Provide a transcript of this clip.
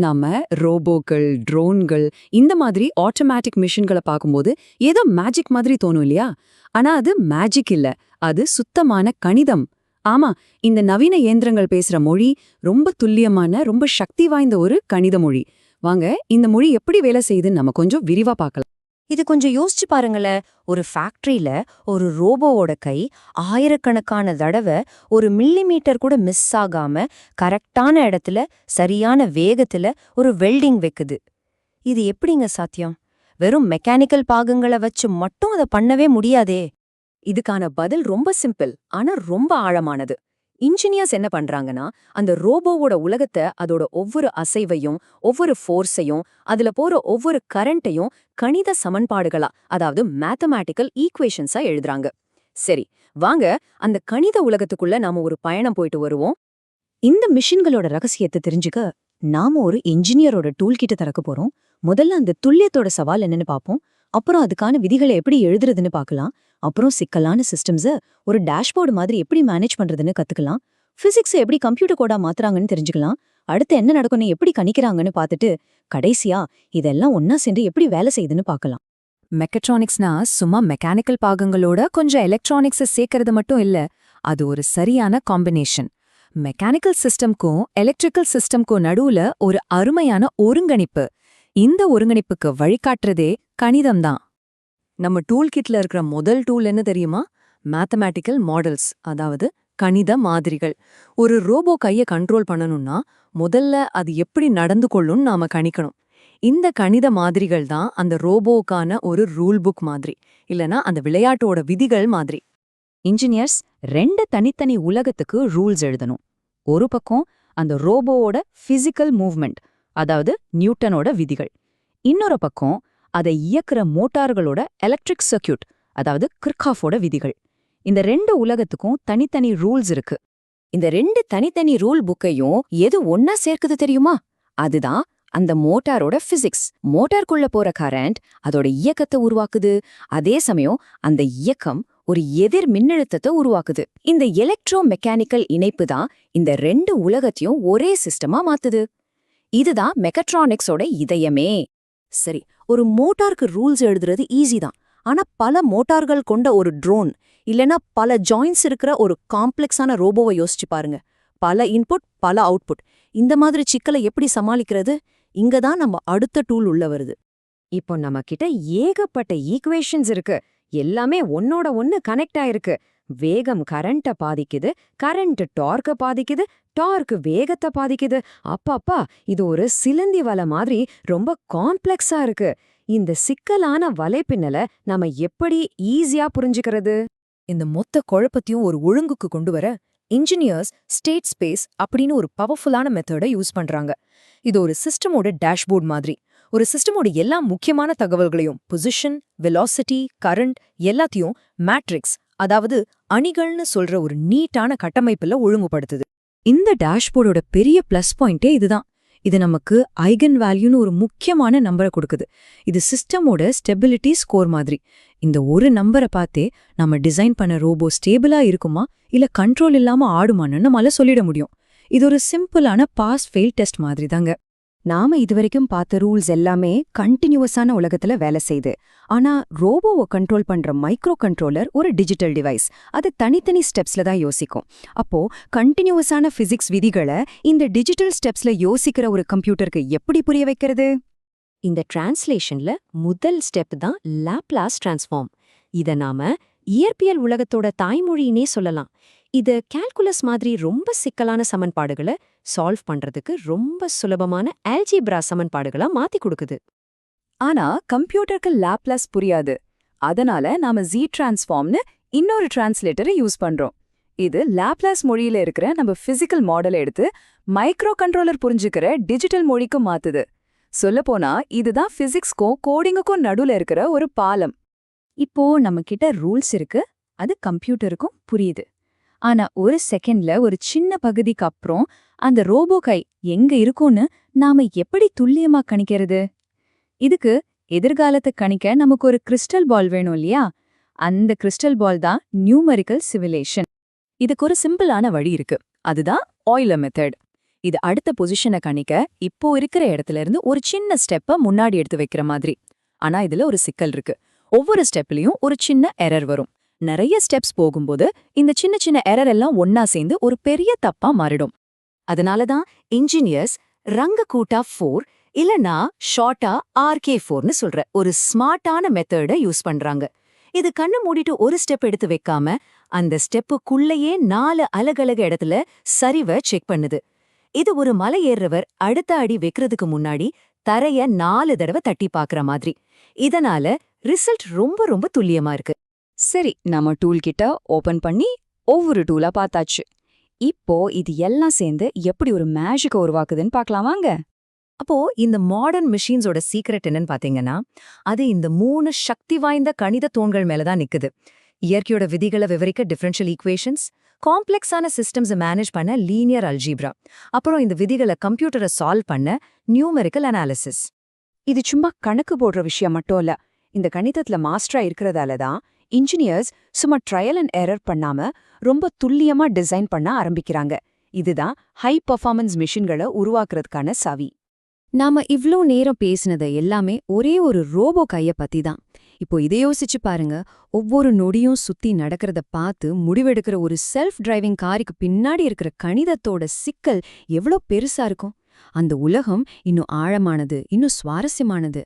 நாம ரோபோக்கள் ட்ரோன்கள் இந்த மாதிரி ஆட்டோமேட்டிக் மிஷின்களை பார்க்கும்போது ஏதோ மேஜிக் மாதிரி தோணும் இல்லையா? ஆனா அது மேஜிக் இல்ல. அது சுத்தமான கணிதம். ஆமா இந்த நவீன இயந்திரங்கள் பேசுற மொழி ரொம்ப துல்லியமான ரொம்ப சக்தி வாய்ந்த ஒரு கணித மொழி. வாங்க இந்த மொழி எப்படி வேலை செய்யுதுன்னு நம்ம கொஞ்சம் விரிவா பார்க்கலாம். இது கொஞ்சம் யோசிச்சு பாருங்களேன். ஒரு ஃபேக்டரியில ஒரு ரோபோவோட கை ஆயிரக்கணக்கான தடவை ஒரு மில்லிமீட்டர் கூட மிஸ் ஆகாம கரெக்டான இடத்துல சரியான வேகத்துல ஒரு வெல்டிங் வைக்குது. இது எப்படிங்க சாத்தியம்? வெறும் மெக்கானிக்கல் பாகங்களை வச்சு மட்டும் அதை பண்ணவே முடியாதே. இதுக்கான பதில் ரொம்ப சிம்பிள் ஆனா ரொம்ப ஆழமானது. இன்ஜினியர்ஸ் என்ன பண்றாங்கன்னா அந்த ரோபோவோட உலகத்தை அதோட ஒவ்வொரு அசைவையும் ஒவ்வொரு ஃபோர்ஸையும் அதுல போற ஒவ்வொரு கரண்ட்டையும் கணித சமன்பாடுகளா அதாவது மேத்தமேட்டிக்கல் ஈக்குவேஷன்ஸா எழுதுறாங்க. சரி வாங்க அந்த கணித உலகத்துக்குள்ள நாம ஒரு பயணம் போயிட்டு வருவோம். இந்த மிஷின்களோட ரகசியத்தை தெரிஞ்சுக்க நாம ஒரு இன்ஜினியரோட டூல் கிட்ட திறக்க போறோம். முதல்ல அந்த துல்லியத்தோட சவால் என்னன்னு பார்ப்போம். அப்புறம் அதுக்கான விதிகளை எப்படி எழுதுறதுன்னு பார்க்கலாம். அப்புறம் சிக்கலான சிஸ்டம்ஸ ஒரு டேஷ்போர்டு மாதிரி எப்படி மேனேஜ் பண்றதுன்னு கத்துக்கலாம். ஃபிசிக்ஸை எப்படி கம்ப்யூட்டர் கோடா மாத்துறாங்கன்னு தெரிஞ்சுக்கலாம். அடுத்து என்ன நடக்கும்னு எப்படி கணிக்கிறாங்கன்னு பார்த்துட்டு கடைசியா இதெல்லாம் ஒன்னா சேர்ந்து எப்படி வேலை செய்யுதுன்னு பார்க்கலாம். மெக்கட்ரானிக்ஸ்னா சும்மா மெக்கானிக்கல் பாகங்களோட கொஞ்சம் எலக்ட்ரானிக்ஸை சேர்க்கறது மட்டும் இல்ல அது ஒரு சரியான காம்பினேஷன் மெக்கானிக்கல் சிஸ்டம்க்கும் எலக்ட்ரிக்கல் சிஸ்டம்க்கும் நடுவுல ஒரு அருமையான ஒருங்கிணைப்பு. இந்த ஒருங்கிணைப்புக்கு வழிகாட்டுறதே கணிதம்தான். நம்ம டூல் கிட்ல இருக்கிற முதல் டூல் என்ன தெரியுமா? மேத்தமேட்டிக்கல் மாடல்ஸ் அதாவது கணித மாதிரிகள். ஒரு ரோபோ கையை கண்ட்ரோல் பண்ணணும்னா முதல்ல அது எப்படி நடந்து கொள்ளும் நாம கணிக்கணும். இந்த கணித மாதிரிகள் தான் அந்த ரோபோக்கான ஒரு ரூல் புக் மாதிரி இல்லனா அந்த விளையாட்டோட விதிகள் மாதிரி. இன்ஜினியர்ஸ் ரெண்டு தனித்தனி உலகத்துக்கு ரூல்ஸ் எழுதணும். ஒரு பக்கம் அந்த ரோபோவோட பிசிக்கல் மூவ்மெண்ட் அதாவது நியூட்டனோட விதிகள். இன்னொரு பக்கம் அதை இயக்குற மோட்டார்களோட எலக்ட்ரிக் சர்க்கியூட் அதாவது கிர்காஃபோட விதிகள். இந்த ரெண்டு உலகத்துக்கும் தனித்தனி ரூல்ஸ் இருக்கு. இந்த ரெண்டு தனித்தனி ரூல் புக்கையும் எது ஒன்னா சேர்க்குது தெரியுமா? அதுதான் அந்த மோட்டாரோட பிசிக்ஸ் மோட்டார்க்குள்ள போற கரண்ட் அதோட இயக்கத்தை உருவாக்குது. அதே சமயம் அந்த இயக்கம் ஒரு எதிர் மின்னழுத்தத்தை உருவாக்குது. இந்த எலக்ட்ரோ மெக்கானிக்கல் இணைப்பு தான் இந்த ரெண்டு உலகத்தையும் ஒரே சிஸ்டமா மாத்துது. இதுதான் மெக்கட்ரானிக்ஸோட இதயமே. சரி ஒரு மோட்டாருக்கு ரூல்ஸ் எழுதுறது ஈஸி தான். ஆனா பல மோட்டார்கள் கொண்ட ஒரு ட்ரோன் இல்லனா பல ஜாயின்ஸ் இருக்கிற ஒரு காம்ப்ளெக்ஸான ரோபோவை யோசிச்சு பாருங்க. பல இன்புட் பல அவுட்புட் இந்த மாதிரி சிக்கலை எப்படி சமாளிக்கிறது? இங்க தான் நம்ம அடுத்த டூல் உள்ள வருது. இப்போ நம்ம கிட்ட ஏகப்பட்ட ஈக்குவேஷன்ஸ் இருக்கு. எல்லாமே ஒன்னோட ஒன்னு கனெக்ட் ஆயிருக்கு. வேகம் கரண்ட்ட பாதிக்குது கரண்ட் டார்க்க பாதிக்குது டார்க் வேகத்தை பாதிக்குது. அப்பாப்பா இது ஒரு சிலந்தி வலை மாதிரி ரொம்ப காம்ப்ளெக்ஸா இருக்கு. இந்த சிக்கலான வலைப்பின்னலை நாம எப்படி ஈஸியா புரிஞ்சுக்கிறது? இந்த மொத்த குழப்பத்தையும் ஒரு ஒழுங்குக்கு கொண்டு வர இன்ஜினியர்ஸ் ஸ்டேட் ஸ்பேஸ் அப்படின்னு ஒரு பவர்ஃபுல்லான மெத்தடை யூஸ் பண்றாங்க. இது ஒரு சிஸ்டமோட டேஷ்போர்ட் மாதிரி. ஒரு சிஸ்டமோட எல்லா முக்கியமான தகவல்களையும் பொசிஷன் வெலாசிட்டி கரண்ட் எல்லாத்தையும் மேட்ரிக்ஸ் அதாவது அணிகள்னு சொல்ற ஒரு நீட்டான கட்டமைப்புல ஒழுங்குபடுத்துது. இந்த டேஷ்போர்டோட பெரிய பிளஸ் பாயிண்டே இதுதான். இது நமக்கு ஐகன் வேல்யூன்னு ஒரு முக்கியமான நம்பரை கொடுக்குது. இது சிஸ்டமோட ஸ்டெபிலிட்டி ஸ்கோர் மாதிரி. இந்த ஒரு நம்பரை பார்த்தே நம்ம டிசைன் பண்ண ரோபோ ஸ்டேபிளா இருக்குமா? இல்ல கண்ட்ரோல் இல்லாம ஆடுமான்னு நம்மளால சொல்லிட முடியும். இது ஒரு சிம்பிளான பாஸ் ஃபெயில் டெஸ்ட் மாதிரி தாங்க நாம இதுவரைக்கும் பார்த்த ரூல்ஸ் எல்லாமே கண்டினியூவஸான உலகத்துல வேலை செய்யுது ஆனா ரோபோவை கண்ட்ரோல் பண்ற மைக்ரோ கண்ட்ரோலர் ஒரு டிஜிட்டல் டிவைஸ் அது தனித்தனி ஸ்டெப்ஸ்ல தான் யோசிக்கும். அப்போ கண்டினியூவஸான பிசிக்ஸ் விதிகளை இந்த டிஜிட்டல் ஸ்டெப்ஸ்ல யோசிக்கிற ஒரு கம்ப்யூட்டருக்கு எப்படி புரிய வைக்கிறது? இந்த டிரான்ஸ்லேஷன்ல முதல் ஸ்டெப் தான் லாப்லாஸ் டிரான்ஸ்ஃபார்ம் இத நாம இயற்பியல் உலகத்தோட தாய்மொழியினே சொல்லலாம். இது கால்குலஸ் மாதிரி ரொம்ப சிக்கலான சமன்பாடுகளை சால்வ் பண்றதுக்கு ரொம்ப சுலபமான ஆல்ஜிப்ரா சமன்பாடுகளா மாத்தி கொடுக்குது. ஆனா கம்ப்யூட்டருக்கு லாப்லாஸ் புரியாது. அதனால நாம ஜி டிரான்ஸ்ஃபார்ம்னு இன்னொரு டிரான்ஸ்லேட்டரை யூஸ் பண்றோம். இது லாப்லாஸ் மொழியில இருக்கிற நம்ம பிசிக்கல் மாடலை எடுத்து மைக்ரோ கண்ட்ரோலர் புரிஞ்சுக்கிற டிஜிட்டல் மொழிக்கு மாத்துது. சொல்லப்போனா இதுதான் பிசிக்ஸ்க்கும் கோடிங்குக்கும் நடுவுல இருக்கிற ஒரு பாலம். இப்போ நம்ம கிட்ட ரூல்ஸ் இருக்கு. அது கம்ப்யூட்டருக்கும் புரியுது. ஆனா ஒரு செகண்ட்ல ஒரு சின்ன பகுதிக்கு அப்புறம் அந்த ரோபோ கை எங்க இருக்கும்னு நாம எப்படி துல்லியமா கணிக்கிறது? இதுக்கு எதிர்காலத்தை கணிக்க நமக்கு ஒரு கிறிஸ்டல் பால் வேணும் இல்லையா? அந்த கிறிஸ்டல் பால் தான் நியூமரிக்கல் சிவிலேஷன் இதுக்கு ஒரு சிம்பிளான வழி இருக்கு. அதுதான் ஆயில மெத்தட் இது அடுத்த பொசிஷனை கணிக்க இப்போ இருக்கிற இடத்துல இருந்து ஒரு சின்ன ஸ்டெப்ப முன்னாடி எடுத்து வைக்கிற மாதிரி. ஆனா இதுல ஒரு சிக்கல் இருக்கு. ஒவ்வொரு ஸ்டெப்லயும் ஒரு சின்ன எரர் வரும். நிறைய ஸ்டெப்ஸ் போகும்போது இந்த சின்ன சின்ன எரர் எல்லாம் ஒன்னா சேர்ந்து ஒரு பெரிய தப்பா மாறிடும். அதனால தான் இன்ஜினியர்ஸ் ரங்க கூட்டா ஃபோர் இல்லனா ஷார்ட்டா ஆர்கே ஃபோர்னு சொல்ற ஒரு ஸ்மார்ட்டான மெத்தட யூஸ் பண்றாங்க. இது கண்ணு மூடிட்டு ஒரு ஸ்டெப் எடுத்து வைக்காம அந்த ஸ்டெப்புக்குள்ளேயே நாலு அலகலக இடத்துல சரிவை செக் பண்ணுது. இது ஒரு மலை ஏறுறவர் அடுத்த அடி வைக்கிறதுக்கு முன்னாடி தரைய நாலு தடவை தட்டி பாக்குற மாதிரி. இதனால ரிசல்ட் ரொம்ப ரொம்ப துல்லியமா இருக்கு. சரி நம்ம டூல் கிட்ட ஓபன் பண்ணி ஒவ்வொரு டூலா பார்த்தாச்சு. இப்போ இது எல்லாம் சேர்ந்து எப்படி ஒரு மேஜிக்க உருவாக்குதுன்னு பார்க்கலாமாங்க அப்போ இந்த மாடர்ன் மிஷின்ஸோட சீக்ரெட் என்னன்னு பாத்தீங்கன்னா அது இந்த மூணு சக்தி வாய்ந்த கணித தூண்கள் மேல தான் நிக்குது. இயற்கையோட விதிகளை விவரிக்க டிஃபரன்ஷியல் ஈக்குவேஷன்ஸ் காம்ப்ளெக்ஸான சிஸ்டம்ஸை மேனேஜ் பண்ண லீனியர் அல்ஜீப்ரா அப்புறம் இந்த விதிகளை கம்ப்யூட்டரை சால்வ் பண்ண நியூமெரிக்கல் அனாலிசிஸ் இது சும்மா கணக்கு போடுற விஷயம் மட்டும் இல்ல இந்த கணிதத்துல மாஸ்டரா இருக்கிறதால தான் இன்ஜினியர்ஸ் சும்மா ட்ரையல் அண்ட் எரர் பண்ணாம ரொம்ப துல்லியமா டிசைன் பண்ண ஆரம்பிக்கிறாங்க. இதுதான் ஹை பர்ஃபார்மன்ஸ் மிஷின்களை உருவாக்குறதுக்கான சாவி. நாம இவ்ளோ நேரம் பேசினது எல்லாமே ஒரே ஒரு ரோபோ கைய பத்தி தான் இப்போ இதை யோசிச்சு பாருங்க. ஒவ்வொரு நொடியும் சுத்தி நடக்கிறத பார்த்து முடிவெடுக்கிற ஒரு செல்ஃப் டிரைவிங் காருக்கு பின்னாடி இருக்கிற கணிதத்தோட சிக்கல் எவ்ளோ பெருசா இருக்கும். அந்த உலகம் இன்னும் ஆழமானது இன்னும் சுவாரஸ்யமானது.